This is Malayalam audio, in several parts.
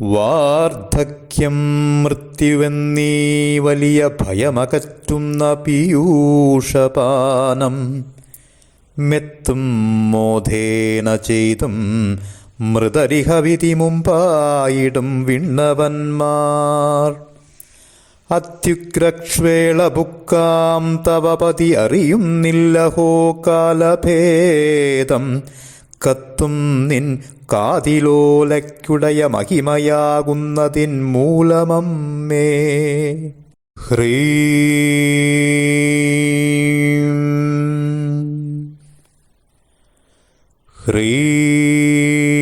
വാർദ്ധക്യം മൃത്യുവെന്നീ വലിയ ഭയമകറ്റുന്ന പീയൂഷപാനം. മെത്തും മോധേന ചെയ്തും മൃതരിഹവിധി മുമ്പായിടും വിണ്ണവന്മാർ. അത്യുഗ്രക്ഷ്വേളബുക്കാം തവ പതി അറിയുന്നില്ലഹോ കാലഭേദം. കത്തും നിൻ കാതിലോലയ്ക്കുടയ മഹിമയാകുന്നതിൻ മൂലമമ്മേ. ഹ്രീ. ഹ്രീം.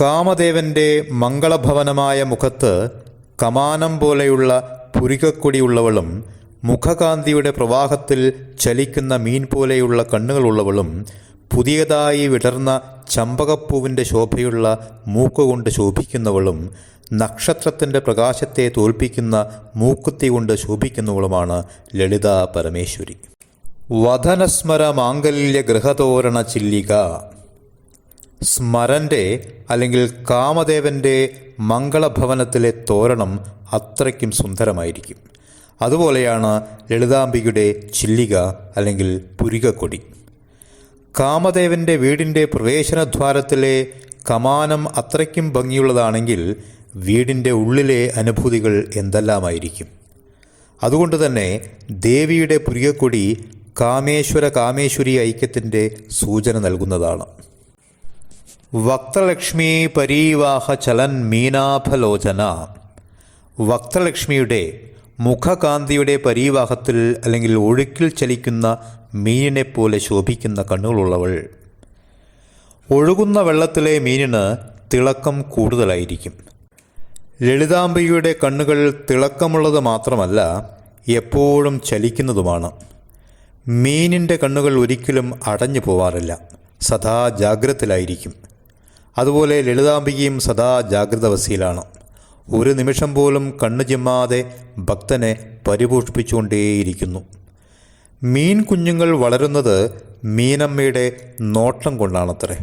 കാമദേവന്റെ മംഗളഭവനമായ മുഖത്ത് കമാനം പോലെയുള്ള പുരികക്കൊടിയുള്ളവളും മുഖകാന്തിയുടെ പ്രവാഹത്തിൽ ചലിക്കുന്ന മീൻ പോലെയുള്ള കണ്ണുകളുള്ളവളും പുതിയതായി വിടർന്ന ചമ്പകപ്പൂവിന്റെ ശോഭയുള്ള മൂക്കുകൊണ്ട് ശോഭിക്കുന്നവളും നക്ഷത്രത്തിന്റെ പ്രകാശത്തെ തോൽപ്പിക്കുന്ന മൂക്കുത്തി കൊണ്ട് ശോഭിക്കുന്നവളുമാണ് ലളിത പരമേശ്വരി. വധനസ്മര മാംഗല്യ ഗൃഹതോരണ ചില്ലിക. സ്മരന്റെ അല്ലെങ്കിൽ കാമദേവന്റെ മംഗളഭവനത്തിലെ തോരണം അത്രയ്ക്കും സുന്ദരമായിരിക്കും. അതുപോലെയാണ് ലളിതാംബികയുടെ ചില്ലിക അല്ലെങ്കിൽ പുരികക്കൊടി. കാമദേവന്റെ വീടിന്റെ പ്രവേശനദ്വാരത്തിലെ കമാനം അത്രയ്ക്കും ഭംഗിയുള്ളതാണെങ്കിൽ വീടിന്റെ ഉള്ളിലെ അനുഭൂതികൾ എന്തെല്ലാമായിരിക്കും. അതുകൊണ്ട് തന്നെ ദേവിയുടെ പുരികക്കൊടി കാമേശ്വര കാമേശ്വരി ഐക്യത്തിന്റെ സൂചന നൽകുന്നതാണ്. വക്തലക്ഷ്മി പരീവാഹ ചലൻ മീനാഭലോചന. വക്തലക്ഷ്മിയുടെ മുഖകാന്തിയുടെ പരീവാഹത്തിൽ അല്ലെങ്കിൽ ഒഴുക്കിൽ ചലിക്കുന്ന മീനിനെ പോലെ ശോഭിക്കുന്ന കണ്ണുകളുള്ളവൾ. ഒഴുകുന്ന വെള്ളത്തിലെ മീനിന് തിളക്കം കൂടുതലായിരിക്കും. ലളിതാംബികയുടെ കണ്ണുകൾ തിളക്കമുള്ളത് മാത്രമല്ല എപ്പോഴും ചലിക്കുന്നതുമാണ്. മീനിന്റെ കണ്ണുകൾ ഒരിക്കലും അടഞ്ഞു പോവാറില്ല. സദാ ജാഗ്രതയിലായിരിക്കും അതുപോലെ ലളിതാംബികയും സദാ ജാഗ്രതവസ്ഥയിലാണ് ഒരു നിമിഷം പോലും കണ്ണു ചിമ്മാതെ ഭക്തനെ പരിപോഷിപ്പിച്ചുകൊണ്ടേയിരിക്കുന്നു. മീൻ കുഞ്ഞുങ്ങൾ വളരുന്നത് മീനമ്മയുടെ നോട്ടം കൊണ്ടാണത്രേ.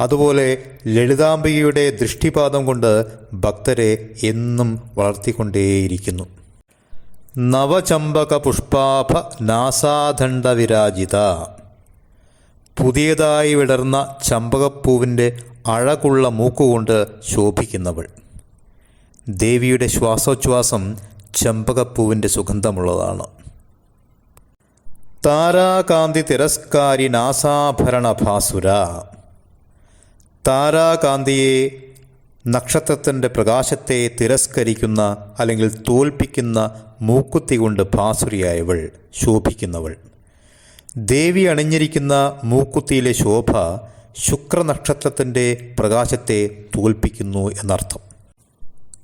അതുപോലെ ലളിതാംബികയുടെ ദൃഷ്ടിപാതം കൊണ്ട് ഭക്തരെ എന്നും വളർത്തിക്കൊണ്ടേയിരിക്കുന്നു. നവചമ്പക പുഷ്പാഭ നാസാദണ്ഡ വിരാജിത പുതിയതായി വിടർന്ന ചമ്പകപ്പൂവിന്റെ അഴകുള്ള മൂക്കുകൊണ്ട് ശോഭിക്കുന്നവൾ. ദേവിയുടെ ശ്വാസോച്ഛ്വാസം ചെമ്പകപ്പൂവിന്റെ സുഗന്ധമുള്ളതാണ്. താരാകാന്തി തിരസ്കാരി നാസാഭരണ ഭാസുര. താരാകാന്തിയെ നക്ഷത്രത്തിന്റെ പ്രകാശത്തെ തിരസ്കരിക്കുന്ന അല്ലെങ്കിൽ തോൽപ്പിക്കുന്ന മൂക്കുത്തി കൊണ്ട് ഭാസുരിയായവൾ ശോഭിക്കുന്നവൾ. ദേവി അണിഞ്ഞിരിക്കുന്ന മൂക്കുത്തിയിലെ ശോഭ ശുക്രനക്ഷത്രത്തിന്റെ പ്രകാശത്തെ തോൽപ്പിക്കുന്നു എന്നർത്ഥം.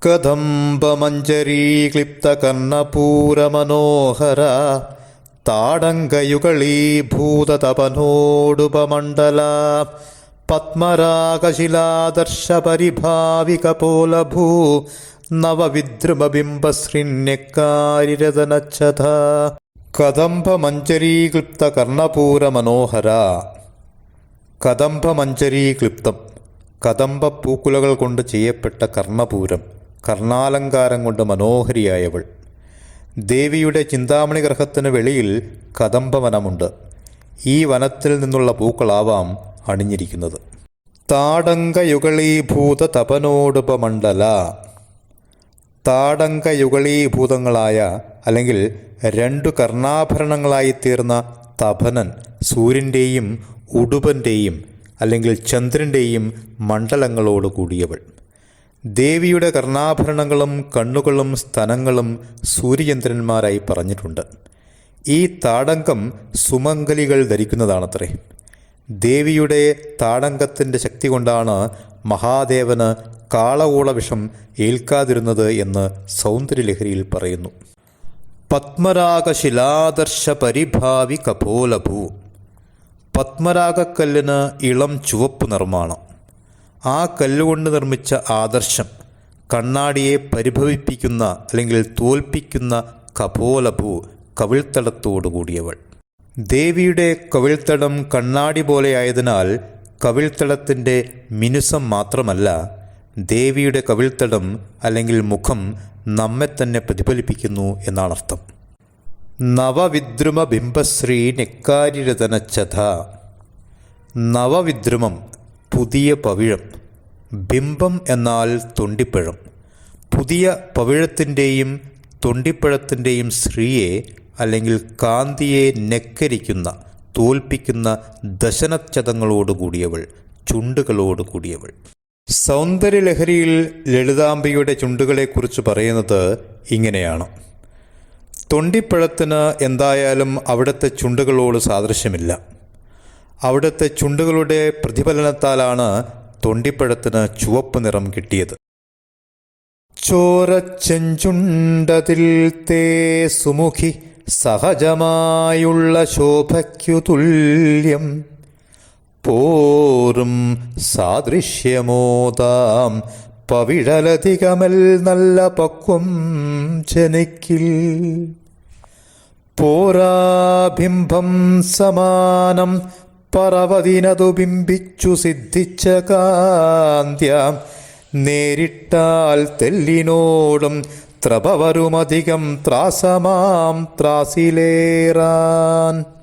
കദംബമഞ്ജരീക്ലിപ്തകർണപൂരമനോഹര താടങ്കയുകളീഭൂതതപനോടുപമണ്ഡല പത്മരാഗശിലാദർശപരിഭാവികപോലഭൂ നവവിദ്രുമബിംബശൃണ്യക്കാരിരതനച്ഛത കദംബമഞ്ജരീക്ലിപ്തകർണപൂരമനോഹര കദംബമഞ്ജരീക്ലിപ്തം കദംബപ്പൂക്കുലകൾ കൊണ്ട് ചെയ്യപ്പെട്ട കർണപൂരം കർണാലങ്കാരം കൊണ്ട് മനോഹരിയായവൾ. ദേവിയുടെ ചിന്താമണി ഗ്രഹത്തിന് വെളിയിൽ കദംബവനമുണ്ട്. ഈ വനത്തിൽ നിന്നുള്ള പൂക്കളാവാം അണിഞ്ഞിരിക്കുന്നത്. താടങ്കയുഗളീഭൂത തപനോടുപമണ്ഡല താടങ്കയുഗളീഭൂതങ്ങളായ അല്ലെങ്കിൽ രണ്ടു കർണാഭരണങ്ങളായി തീർന്ന തപനൻ സൂര്യന്റെയും ഉടുപന്റെയും അല്ലെങ്കിൽ ചന്ദ്രന്റെയും മണ്ഡലങ്ങളോട് കൂടിയവൾ. ദേവിയുടെ കർണാഭരണങ്ങളും കണ്ണുകളും സ്തനങ്ങളും സൂര്യചന്ദ്രന്മാരായി പറഞ്ഞിട്ടുണ്ട്. ഈ താടങ്കം സുമംഗലികൾ ധരിക്കുന്നതാണത്രേ. ദേവിയുടെ താടങ്കത്തിന്റെ ശക്തി കൊണ്ടാണ് മഹാദേവന് കാളകൂള വിഷം ഏൽക്കാതിരുന്നത് എന്ന് സൗന്ദര്യലഹരിയിൽ പറയുന്നു. പത്മരാഗശിലാദർശ പരിഭാവി കപോലഭൂ പത്മരാഗക്കല്ലിന് ഇളം ചുവപ്പ് നിർമ്മാണം. ആ കല്ലുകൊണ്ട് നിർമ്മിച്ച ആദർശം കണ്ണാടിയെ പരിഭവിപ്പിക്കുന്ന അല്ലെങ്കിൽ തോൽപ്പിക്കുന്ന കപോലഭൂ കവിൾത്തടത്തോടുകൂടിയവൾ ദേവിയുടെ കവിൾത്തടം കണ്ണാടി പോലെയായതിനാൽ കവിൾത്തടത്തിന്റെ മിനുസം മാത്രമല്ല ദേവിയുടെ കവിൾത്തടം അല്ലെങ്കിൽ മുഖം നമ്മെ തന്നെ പ്രതിഫലിപ്പിക്കുന്നു എന്നാണ് അർത്ഥം നവവിദ്രുമ ബിംബശ്രീ നെക്കാരിരതനച്ചഥ. നവവിദ്രുമം പുതിയ പവിഴം. ബിംബം എന്നാൽ തൊണ്ടിപ്പഴം. പുതിയ പവിഴത്തിന്റെയും തൊണ്ടിപ്പഴത്തിന്റെയും ശ്രീയെ അല്ലെങ്കിൽ കാന്തിയെ നെക്കരിക്കുന്ന തോൽപ്പിക്കുന്ന ചുണ്ടുകളോട് ചുണ്ടുകളോടുകൂടിയവൾ. സൗന്ദര്യലഹരിയിൽ ലളിതാംബയുടെ ചുണ്ടുകളെക്കുറിച്ച് പറയുന്നത് ഇങ്ങനെയാണ്. തൊണ്ടിപ്പഴത്തിന് എന്തായാലും അവിടുത്തെ ചുണ്ടുകളോട് സാദൃശ്യമില്ല. അവിടുത്തെ ചുണ്ടുകളുടെ പ്രതിഫലനത്താലാണ് തൊണ്ടിപ്പഴത്തിന് ചുവപ്പ് നിറം കിട്ടിയത്. ചോരച്ചെഞ്ചുണ്ടതിൽ തേ സുമുഖി സഹജമായുള്ള ശോഭയ്ക്കു തുല്യം. പോറും സാദൃശ്യമോതാം. പവിഴലധികമൽ നല്ല പക്വം ജനിക്കിൽ. പോരാബിംബം സമാനം പറവതിനതു ബിംബിച്ചു സിദ്ധിച്ച കാന്ത്യാം. നേരിട്ടാൽ തെല്ലിനോടും ത്രപവരുമധികം ത്രാസമാം ത്രാസിലേറാൻ.